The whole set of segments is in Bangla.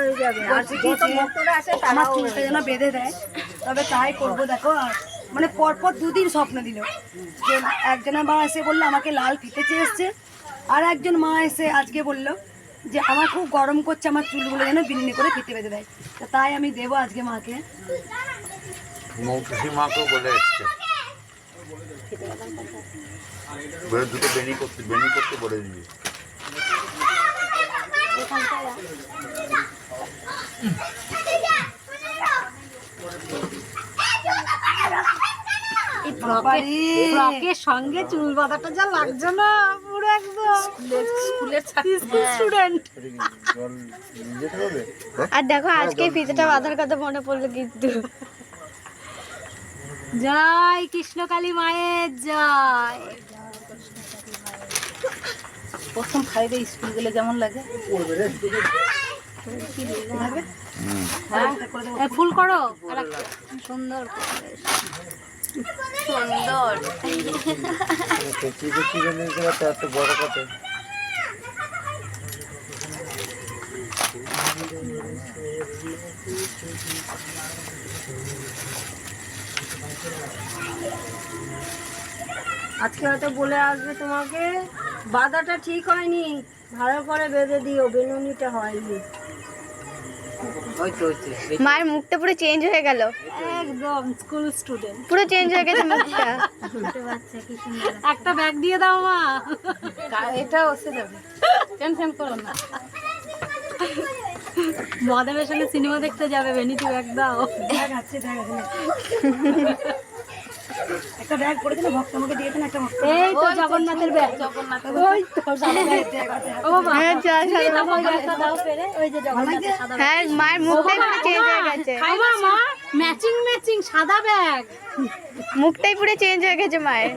হয়ে যাবে। আর বলছি ভক্তরা আসে আমার চুলটা যেন বেঁধে দেয়। তবে তাই করব দেখো মানে পরপর দুদিন স্বপ্ন দিল। যে একজনের মা এসে বলল আমাকে লাল ফিতে চেয়ে এসছে আর একজন মা এসে আজকে বলল যে আমার খুব গরম করছে আমার চুলগুলো যেন বিনুনি করে ফিতে বেঁধে দেয়। তা তাই আমি দেবো আজকে মাকে। মাকেও বলে এসছে। দুটো বেনি করতে বেনি করতে বলে দিবি। ফ্রকের সঙ্গে চুল বাঁধাটা যা লাগছে না পুরো একদম। স্কুলের স্টুডেন্ট আর দেখো আজকে ফিতেটা বাঁধার কথা মনে পড়ল কিন্তু। জয় কৃষ্ণকালী মায়ের জয়। প্রথম খাইলে স্কুল গেলে যেমন লাগে। হ্যাঁ ফুল করো। সুন্দর করে। সুন্দর আজকে হয়তো বলে আসবে তোমাকে বাধাটা ঠিক হয়নি ভালো করে বেঁধে দিও বেনুনিটা হয়নি। মায়ের মুখটা পুরো চেঞ্জ হয়ে গেল। একদম স্কুল স্টুডেন্ট পুরো চেঞ্জ হয়ে গেছে মুখটা। একটা ব্যাগ দিয়ে দাও মা। এটা ওসে যাবে। টেনশন করো না। মহাদেবের সঙ্গে সিনেমা দেখতে যাবে ভেনিটি ব্যাগ দাও। ব্যাগ আছে ব্যাগ আছে একটা ব্যাগ করে দিলে ভক্ত আমাকে দিয়েছেন একটা ভক্ত এই তো জগন্নাথের ব্যাগ জগন্নাথের ওই তো সাদা ব্যাগ ও বাবা হ্যাঁ ওই যে জগন্নাথের সাদা ব্যাগ হ্যাঁ মায়ের মুখটাই পুরো চেঞ্জ হয়ে গেছে। খাইবা মা। ম্যাচিং ম্যাচিং সাদা ব্যাগ মুখটাই পুরো চেঞ্জ হয়ে গেছে মায়ের।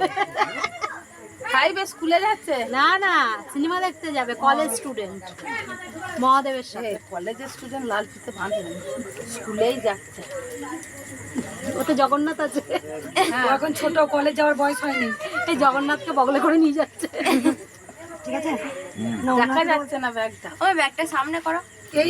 খাইবে স্কুলে যাচ্ছে? না না সিনেমা দেখতে যাবে কলেজ স্টুডেন্ট মহাদেবের সাথে। কলেজের স্টুডেন্ট লাল ফিতে বাঁধে স্কুলেই যাচ্ছে। ওতে জগন্নাথ আছে। এখন ছোট কলেজ যাওয়ার বয়স হয়নি। এই জগন্নাথকে বগলে করে নিয়ে যাচ্ছে। ঠিক আছে? দেখা যাচ্ছে না ব্যাগটা। ওই ব্যাগটা সামনে করো। এই